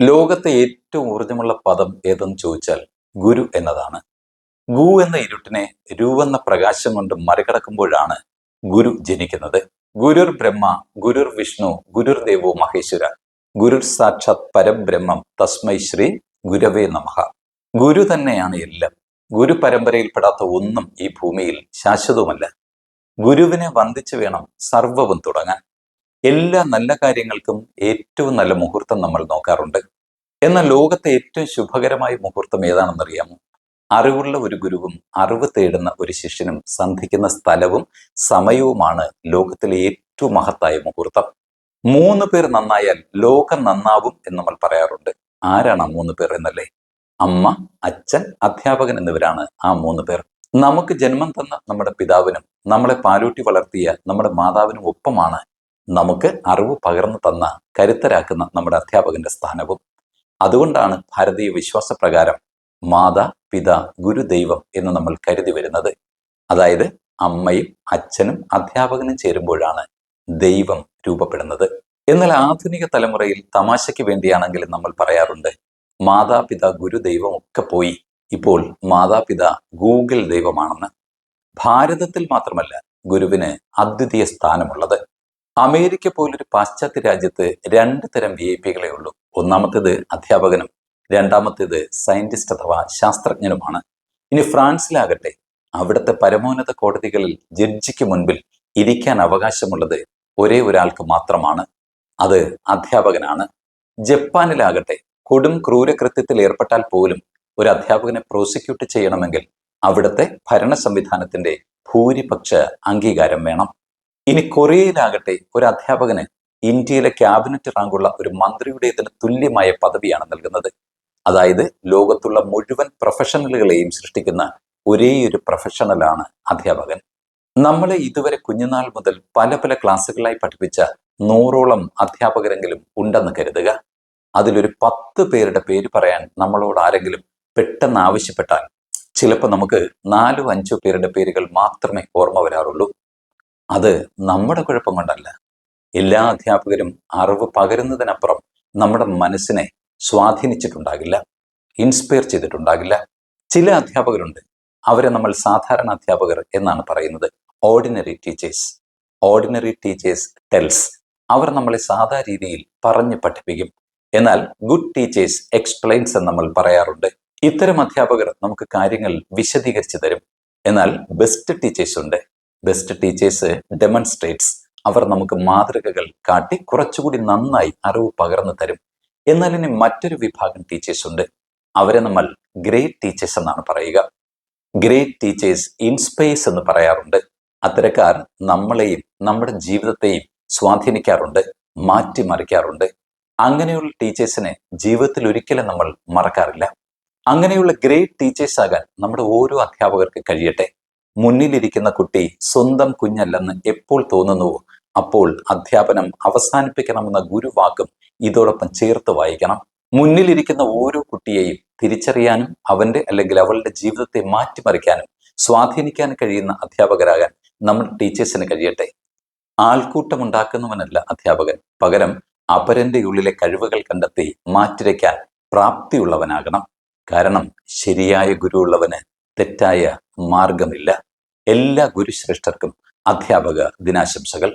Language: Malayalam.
ലോകത്തെ ഏറ്റവും ഊർജമുള്ള പദം ഏതെന്ന് ചോദിച്ചാൽ ഗുരു എന്നതാണ്. ഗു എന്ന ഇരുട്ടിനെ രൂവെന്ന പ്രകാശം കൊണ്ട് മറികടക്കുമ്പോഴാണ് ഗുരു ജനിക്കുന്നത്. ഗുരുർ ബ്രഹ്മ ഗുരുർ വിഷ്ണു ഗുരുർ ദേവോ മഹേശ്വര ഗുരുർ സാക്ഷാത് പരബ്രഹ്മം തസ്മൈ ശ്രീ ഗുരവേ നമഹ ഗുരു തന്നെയാണ് എല്ലാം. ഗുരു പരമ്പരയിൽപ്പെടാത്ത ഒന്നും ഈ ഭൂമിയിൽ ശാശ്വതവുമല്ല. ഗുരുവിനെ വന്ദിച്ചു വേണം സർവവും തുടങ്ങാൻ. എല്ലാ നല്ല കാര്യങ്ങൾക്കും ഏറ്റവും നല്ല മുഹൂർത്തം നമ്മൾ നോക്കാറുണ്ട്. എന്നാൽ ലോകത്തെ ഏറ്റവും ശുഭകരമായ മുഹൂർത്തം ഏതാണെന്നറിയാമോ? അറിവുള്ള ഒരു ഗുരുവും അറിവ് തേടുന്ന ഒരു ശിഷ്യനും സന്ധിക്കുന്ന സ്ഥലവും സമയവുമാണ് ലോകത്തിലെ ഏറ്റവും മഹത്തായ മുഹൂർത്തം. മൂന്ന് പേർ നന്നായാൽ ലോകം നന്നാവും എന്ന് നമ്മൾ പറയാറുണ്ട്. ആരാണ് ആ മൂന്ന് പേർ എന്നല്ലേ? അമ്മ അച്ഛൻ അധ്യാപകൻ എന്നിവരാണ് ആ മൂന്ന് പേർ. നമുക്ക് ജന്മം തന്ന നമ്മുടെ പിതാവിനും നമ്മളെ പാലൂട്ടി വളർത്തിയ നമ്മുടെ മാതാവിനും ഒപ്പമാണ് നമുക്ക് അറിവ് പകർന്നു തന്ന കരുത്തരാക്കുന്ന നമ്മുടെ അധ്യാപകന്റെ സ്ഥാനവും. അതുകൊണ്ടാണ് ഭാരതീയ വിശ്വാസപ്രകാരം മാതാ പിത ഗുരുദൈവം എന്ന് നമ്മൾ കരുതി വരുന്നത്. അതായത് അമ്മയും അച്ഛനും അധ്യാപകനും ചേരുമ്പോഴാണ് ദൈവം രൂപപ്പെടുന്നത്. എന്നാൽ ആധുനിക തലമുറയിൽ തമാശയ്ക്ക് വേണ്ടിയാണെങ്കിലും നമ്മൾ പറയാറുണ്ട് മാതാപിത ഗുരുദൈവം ഒക്കെ പോയി ഇപ്പോൾ മാതാപിത ഗൂഗിൾ ദൈവമാണെന്ന്. ഭാരതത്തിൽ മാത്രമല്ല ഗുരുവിന് അദ്വിതീയ സ്ഥാനമുള്ളത്. അമേരിക്ക പോലൊരു പാശ്ചാത്യ രാജ്യത്ത് രണ്ട് തരം വി ഐ പികളെ ഉള്ളൂ. ഒന്നാമത്തേത് അധ്യാപകനും രണ്ടാമത്തേത് സയന്റിസ്റ്റ് അഥവാ ശാസ്ത്രജ്ഞനുമാണ്. ഇനി ഫ്രാൻസിലാകട്ടെ അവിടുത്തെ പരമോന്നത കോടതികളിൽ ജഡ്ജിക്ക് മുൻപിൽ ഇരിക്കാൻ അവകാശമുള്ളത് ഒരേ ഒരാൾക്ക് മാത്രമാണ്. അത് അധ്യാപകനാണ്. ജപ്പാനിലാകട്ടെ കൊടും ക്രൂരകൃത്യത്തിൽ ഏർപ്പെട്ടാൽ പോലും ഒരു അധ്യാപകനെ പ്രോസിക്യൂട്ട് ചെയ്യണമെങ്കിൽ അവിടുത്തെ ഭരണ സംവിധാനത്തിന്റെ ഭൂരിപക്ഷ അംഗീകാരം വേണം. ഇനി കൊറിയയിലാകട്ടെ ഒരു അധ്യാപകന് ഇന്ത്യയിലെ ക്യാബിനറ്റ് റാങ്കുള്ള ഒരു മന്ത്രിയുടേതിന് തുല്യമായ പദവിയാണ് നൽകുന്നത്. അതായത് ലോകത്തുള്ള മുഴുവൻ പ്രൊഫഷണലുകളെയും സൃഷ്ടിക്കുന്ന ഒരേ ഒരു പ്രൊഫഷണലാണ് അധ്യാപകൻ. നമ്മളെ ഇതുവരെ കുഞ്ഞുനാൾ മുതൽ പല പല ക്ലാസ്സുകളായി പഠിപ്പിച്ച നൂറോളം അധ്യാപകരെങ്കിലും ഉണ്ടെന്ന് കരുതുക. അതിലൊരു പത്ത് പേരുടെ പേര് പറയാൻ നമ്മളോട് ആരെങ്കിലും പെട്ടെന്ന് ആവശ്യപ്പെട്ടാൽ ചിലപ്പോൾ നമുക്ക് നാലോ അഞ്ചോ പേരുടെ പേരുകൾ മാത്രമേ ഓർമ്മ വരാറുള്ളൂ. അത് നമ്മുടെ കുഴപ്പം കൊണ്ടല്ല. എല്ലാ അധ്യാപകരും അറിവ് പകരുന്നതിനപ്പുറം നമ്മുടെ മനസ്സിനെ സ്വാധീനിച്ചിട്ടുണ്ടാകില്ല ഇൻസ്പയർ ചെയ്തിട്ടുണ്ടാകില്ല. ചില അധ്യാപകരുണ്ട്. അവരെ നമ്മൾ സാധാരണ അധ്യാപകർ എന്നാണ് പറയുന്നത്. Ordinary teachers ordinary teachers tells അവർ നമ്മളെ സാധാ രീതിയിൽ പറഞ്ഞ് പഠിപ്പിക്കും. എന്നാൽ ഗുഡ് ടീച്ചേഴ്സ് എക്സ്പ്ലെയിൻസ് എന്ന് നമ്മൾ പറയാറുണ്ട്. ഇത്തരം അധ്യാപകർ നമുക്ക് കാര്യങ്ങൾ വിശദീകരിച്ചു തരും. എന്നാൽ ബെസ്റ്റ് ടീച്ചേഴ്സ് ഉണ്ട്. ബെസ്റ്റ് ടീച്ചേഴ്സ് ഡെമൺസ്ട്രേറ്റ്സ് അവർ നമുക്ക് മാതൃകകൾ കാട്ടി കുറച്ചുകൂടി നന്നായി അറിവ് പകർന്നു തരും. എന്നാൽ ഇനി മറ്റൊരു വിഭാഗം ടീച്ചേഴ്സ് ഉണ്ട്. അവരെ നമ്മൾ ഗ്രേറ്റ് ടീച്ചേഴ്സ് എന്നാണ് പറയുക. ഗ്രേറ്റ് ടീച്ചേഴ്സ് ഇൻസ്പയേഴ്സ് എന്ന് പറയാറുണ്ട്. അത്തരക്കാർ നമ്മളെയും നമ്മുടെ ജീവിതത്തെയും സ്വാധീനിക്കാറുണ്ട് മാറ്റിമറിക്കാറുണ്ട്. അങ്ങനെയുള്ള ടീച്ചേഴ്സിനെ ജീവിതത്തിൽ ഒരിക്കലും നമ്മൾ മറക്കാറില്ല. അങ്ങനെയുള്ള ഗ്രേറ്റ് ടീച്ചേഴ്സ് ആകാൻ നമ്മുടെ ഓരോ അധ്യാപകർക്ക് കഴിയട്ടെ. മുന്നിലിരിക്കുന്ന കുട്ടി സ്വന്തം കുഞ്ഞല്ലെന്ന് എപ്പോൾ തോന്നുന്നുവോ? അപ്പോൾ അധ്യാപനം അവസാനിപ്പിക്കണമെന്ന ഗുരുവാക്കും ഇതോടൊപ്പം ചേർത്ത് വായിക്കണം. മുന്നിലിരിക്കുന്ന ഓരോ കുട്ടിയെയും തിരിച്ചറിയാനും അവന്റെ അല്ലെങ്കിൽ അവളുടെ ജീവിതത്തെ മാറ്റിമറിക്കാനും സ്വാധീനിക്കാൻ കഴിയുന്ന അധ്യാപകരാകാൻ നമ്മൾ ടീച്ചേഴ്സിന് കഴിയട്ടെ. ആൾക്കൂട്ടമുണ്ടാക്കുന്നവനല്ല അധ്യാപകൻ. പകരം അപരന്റെ ഉള്ളിലെ കഴിവുകൾ കണ്ടെത്തി മാറ്റിരയ്ക്കാൻ പ്രാപ്തിയുള്ളവനാകണം. കാരണം ശരിയായ ഗുരുവുള്ളവന് തെറ്റായ മാർഗമില്ല. എല്ലാ ഗുരുശ്രേഷ്ഠർക്കും അധ്യാപക ദിനാശംസകൾ.